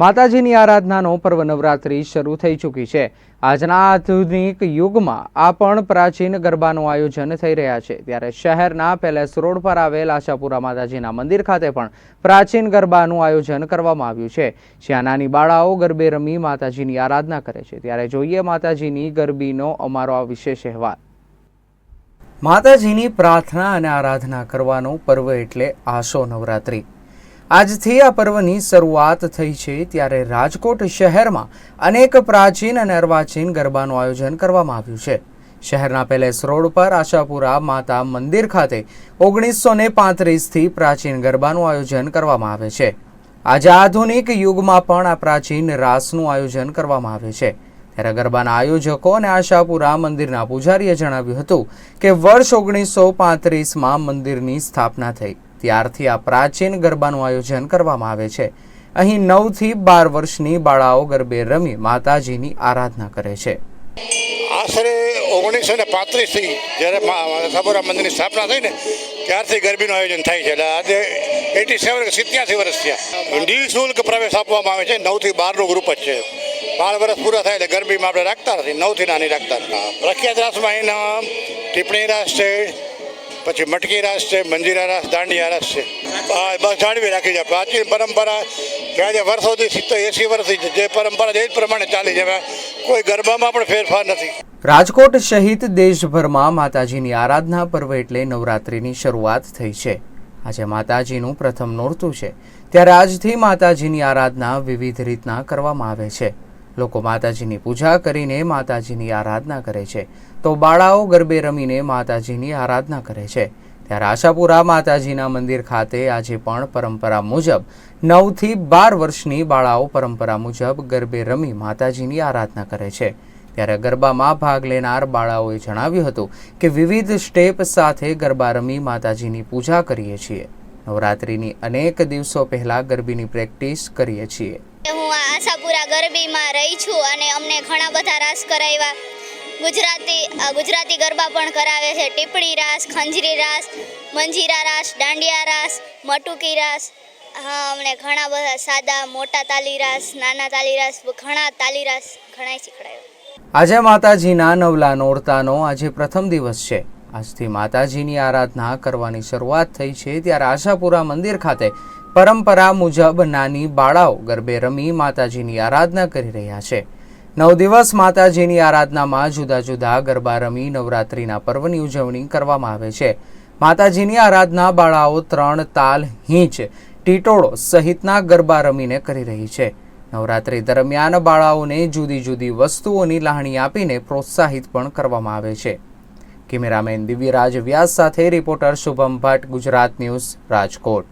માતાજીની આરાધનાનો પર્વ નવરાત્રી શરૂ થઈ ચૂકી છે. આજના આધુનિક યુગમાં આ પણ પ્રાચીન ગરબાનું આયોજન થઈ રહ્યા છે. ત્યારે શહેરના પેલેસ રોડ પર આવેલ આશાપુરા માતાજીના મંદિર ખાતે પણ પ્રાચીન ગરબાનું આયોજન કરવામાં આવ્યું છે. જ્યાં નાની બાળાઓ ગરબે રમી માતાજીની આરાધના કરે છે. ત્યારે જોઈએ માતાજીની ગરબીનો અમારો આ વિશેષ અહેવાલ. માતાજીની પ્રાર્થના અને આરાધના કરવાનો પર્વ એટલે આશો નવરાત્રિ. આજથી આ પર્વની શરૂઆત થઈ છે ત્યારે રાજકોટ શહેરમાં અનેક પ્રાચીન અને અર્વાચીન ગરબાનું આયોજન કરવામાં આવ્યું છે. શહેરના પેલેસ રોડ પર આશાપુરા માતા મંદિર ખાતે ઓગણીસો ને પાંત્રીસથી પ્રાચીન ગરબાનું આયોજન કરવામાં આવે છે. આજે આધુનિક યુગમાં પણ આ પ્રાચીન રાસનું આયોજન કરવામાં આવે છે. ત્યારે ગરબાના આયોજકો અને આશાપુરા મંદિરના પૂજારીએ જણાવ્યું હતું કે વર્ષ ઓગણીસો પાંત્રીસમાં મંદિરની સ્થાપના થઈ. ત્યારથી આ પ્રાચીન ગરબાનું આયોજન કરવામાં આવે છે. અહીં નવથી બાર વર્ષની બાળાઓ ગરબે રમી માતાજીની આરાધના કરે છે. આશરે ઓગણીસો ને પાંત્રીસથી જ્યારે સાબુરા મંદિરની સ્થાપના થઈ ને, ત્યારથી ગરબીનું આયોજન થાય છે. એટલે આજે એટી સેવન સિત્યાસી વર્ષ થયા. નિઃશુલ્ક પ્રવેશ આપવામાં આવે છે. નવથી બારનું ગ્રુપ જ છે. બાર વર્ષ પૂરા થાય એટલે ગરબીમાં આપણે રાખતા નથી. નવથી નાની રાખતા. પ્રખ્યાત રાસમાં એના ટીપણી રાસ છે. પછી મટકી રાસ છે, મંજીરા રાસ, દાંડિયા રાસ છે. આ બસ જાળવી રાખી છે. પ્રાચીન પરંપરા ત્યાં જે વર્ષોથી સિત્તેર એસી વર્ષથી જે પરંપરા એ જ પ્રમાણે ચાલી છે. કોઈ ગરબામાં પણ ફેરફાર નથી. રાજકોટ સહિત દેશભરમાં માતાજીની આરાધના પર્વ એટલે નવરાત્રિની શરૂઆત થઈ છે. આજે માતાજીનું પ્રથમ નોરતું છે. ત્યારે આજથી માતાજીની આરાધના વિવિધ રીતના કરવામાં આવે છે. લોકો માતાજીની પૂજા કરીને માતાજીની આરાધના કરે છે. તો બાળાઓ ગરબે રમીને માતાજીની આરાધના કરે છે. ત્યારે આશાપુરા માતાજીના મંદિર ખાતે આજે પણ પરંપરા મુજબ નવથી બાર વર્ષની બાળાઓ પરંપરા મુજબ ગરબે રમી માતાજીની આરાધના કરે છે. ત્યારે ગરબામાં ભાગ લેનાર બાળાઓએ જણાવ્યું હતું કે વિવિધ સ્ટેપ સાથે ગરબા રમી માતાજીની પૂજા કરીએ છીએ. નવરાત્રિની અનેક દિવસો પહેલાં ગરબીની પ્રેક્ટિસ કરીએ છીએ. હું આશાપુરા ગરબીમાં રહી છું અને અમને ઘણા બધા રાસ કરાવ્યા. ગુજરાતી ગુજરાતી ગરબા પણ કરાવે છે. ટીપણી રાસ, ખંજરી રાસ, મંજીરા રાસ, દાંડિયા રાસ, મટુકી રાસ, હા, અમને ઘણા બધા સાદા, મોટા તાલી રાસ, નાના તાલી રાસ, ઘણા તાલી રાસ ઘણા શીખડાયો આજે માતાજીના નવલા નોરતાનો આજે પ્રથમ દિવસ છે. આજથી માતાજીની આરાધના કરવાની શરૂઆત થઈ છે ત્યારે આશાપુરા મંદિર ખાતે પરંપરા મુજબ નાની બાળાઓ ગરબે રમી માતાજીની આરાધના કરી રહ્યા છે. નવ દિવસ માતાજીની આરાધનામાં જુદા જુદા ગરબા રમી નવરાત્રિના પર્વની ઉજવણી કરવામાં આવે છે. માતાજીની આરાધના બાળાઓ ત્રણ તાલ, હીંચ, ટીટોળો સહિતના ગરબા રમીને કરી રહી છે. નવરાત્રી દરમિયાન બાળાઓને જુદી જુદી વસ્તુઓની લાહણી આપીને પ્રોત્સાહિત પણ કરવામાં આવે છે. કેમેરામેન દિવ્યરાજ વ્યાસ સાથે રિપોર્ટર શુભમ ભટ્ટ ગુજરાત ન્યૂઝ રાજકોટ.